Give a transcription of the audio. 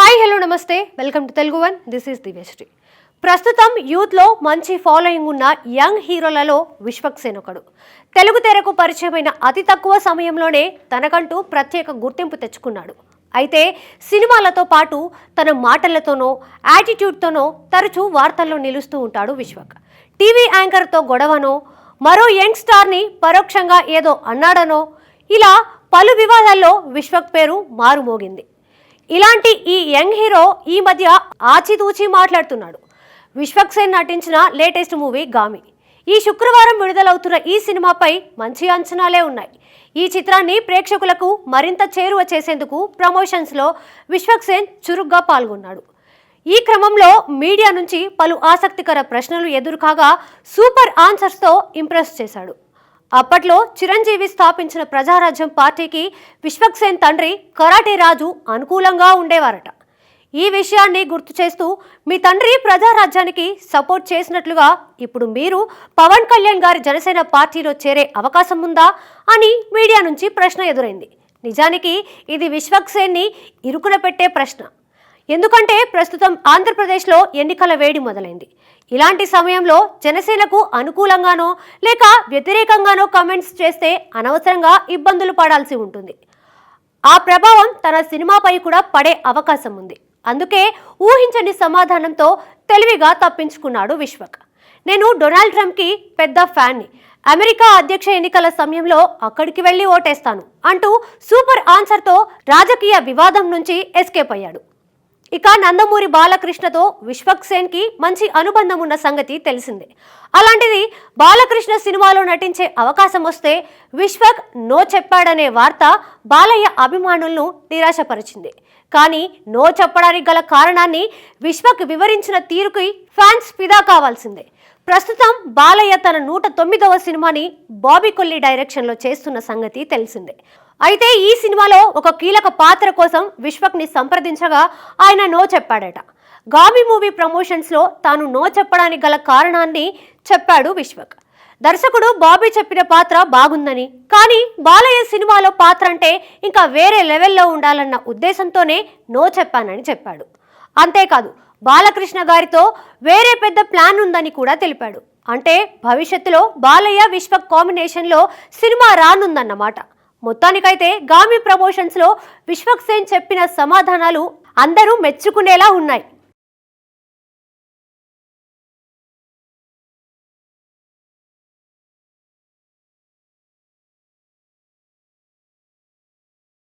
Hi hello నమస్తే. Welcome to Telugu one this is Divyasri ప్రస్తుతం యూత్లో మంచి ఫాలోయింగ్ ఉన్న యంగ్ హీరోలలో విశ్వక్ సేన్ ఒకడు. తెలుగు తెరకు పరిచయమైన అతి తక్కువ సమయంలోనే తనకంటూ ప్రత్యేక గుర్తింపు తెచ్చుకున్నాడు. అయితే సినిమాలతో పాటు తన మాటలతోనో యాటిట్యూడ్తోనో తరచూ వార్తల్లో నిలుస్తూ ఉంటాడు విశ్వక్. టీవీ యాంకర్తో గొడవనో మరో యంగ్ స్టార్ని పరోక్షంగా ఏదో అన్నాడనో ఇలా పలు వివాదాల్లో విశ్వక్ పేరు మారుమోగింది. ఇలాంటి ఈ యంగ్ హీరో ఈ మధ్య ఆచితూచి మాట్లాడుతున్నాడు. విశ్వక్ సేన్ నటించిన లేటెస్ట్ మూవీ గామి. ఈ శుక్రవారం విడుదలవుతున్న ఈ సినిమాపై మంచి అంచనాలే ఉన్నాయి. ఈ చిత్రాన్ని ప్రేక్షకులకు మరింత చేరువ చేసేందుకు ప్రమోషన్స్లో విశ్వక్ సేన్ చురుగ్గా పాల్గొన్నాడు. ఈ క్రమంలో మీడియా నుంచి పలు ఆసక్తికర ప్రశ్నలు ఎదురుకాగా సూపర్ ఆన్సర్స్తో ఇంప్రెస్ చేశాడు. అప్పట్లో చిరంజీవి స్థాపించిన ప్రజారాజ్యం పార్టీకి విశ్వక్సేన్ తండ్రి కరాటే రాజు అనుకూలంగా ఉండేవారట. ఈ విషయాన్ని గుర్తు చేస్తూ మీ తండ్రి ప్రజారాజ్యానికి సపోర్ట్ చేసినట్లుగా ఇప్పుడు మీరు పవన్ కళ్యాణ్ గారి జనసేన పార్టీలో చేరే అవకాశం ఉందా అని మీడియా నుంచి ప్రశ్న ఎదురైంది. నిజానికి ఇది విశ్వక్సేన్ని ఇరుకున పెట్టే ప్రశ్న. ఎందుకంటే ప్రస్తుతం ఆంధ్రప్రదేశ్లో ఎన్నికల వేడి మొదలైంది. ఇలాంటి సమయంలో జనసేనకు అనుకూలంగానో లేక వ్యతిరేకంగానో కమెంట్స్ చేస్తే అనవసరంగా ఇబ్బందులు పడాల్సి ఉంటుంది. ఆ ప్రభావం తన సినిమాపై కూడా పడే అవకాశం ఉంది. అందుకే ఊహించని సమాధానంతో తెలివిగా తప్పించుకున్నాడు విశ్వక్. నేను డొనాల్డ్ ట్రంప్కి పెద్ద ఫ్యాన్ని. అమెరికా అధ్యక్ష ఎన్నికల సమయంలో అక్కడికి వెళ్ళి ఓటేస్తాను అంటూ సూపర్ ఆన్సర్తో రాజకీయ వివాదం నుంచి ఎస్కేప్ అయ్యాడు. ఇక నందమూరి బాలకృష్ణతో విశ్వక్ సేన్కి మంచి అనుబంధం ఉన్న సంగతి తెలిసిందే. అలాంటిది బాలకృష్ణ సినిమాలో నటించే అవకాశం వస్తే విశ్వక్ నో చెప్పాడనే వార్త బాలయ్య అభిమానులను నిరాశపరిచింది. కానీ నో చెప్పడానికి గల కారణాన్ని విశ్వక్ వివరించిన తీరుకి ఫ్యాన్స్ ఫిదా కావాల్సిందే. ప్రస్తుతం బాలయ్య తన నూట తొమ్మిదవ సినిమాని బాబీ కొల్లి డైరెక్షన్లో చేస్తున్న సంగతి తెలిసిందే. అయితే ఈ సినిమాలో ఒక కీలక పాత్ర కోసం విశ్వక్ని సంప్రదించగా ఆయన నో చెప్పాడట. గామి మూవీ ప్రమోషన్స్లో తాను నో చెప్పడానికి గల కారణాన్ని చెప్పాడు విశ్వక్. దర్శకుడు బాబీ చెప్పిన పాత్ర బాగుందని కానీ బాలయ్య సినిమాలో పాత్ర అంటే ఇంకా వేరే లెవెల్లో ఉండాలన్న ఉద్దేశంతోనే నో చెప్పానని చెప్పాడు. అంతేకాదు బాలకృష్ణ గారితో వేరే పెద్ద ప్లాన్ ఉందని కూడా తెలిపాడు. అంటే భవిష్యత్తులో బాలయ్య విశ్వక్ కాంబినేషన్లో సినిమా రానుందన్నమాట. మొత్తానికైతే గామి ప్రమోషన్స్లో విశ్వక్ సేన్ చెప్పిన సమాధానాలు అందరూ మెచ్చుకునేలా ఉన్నాయి.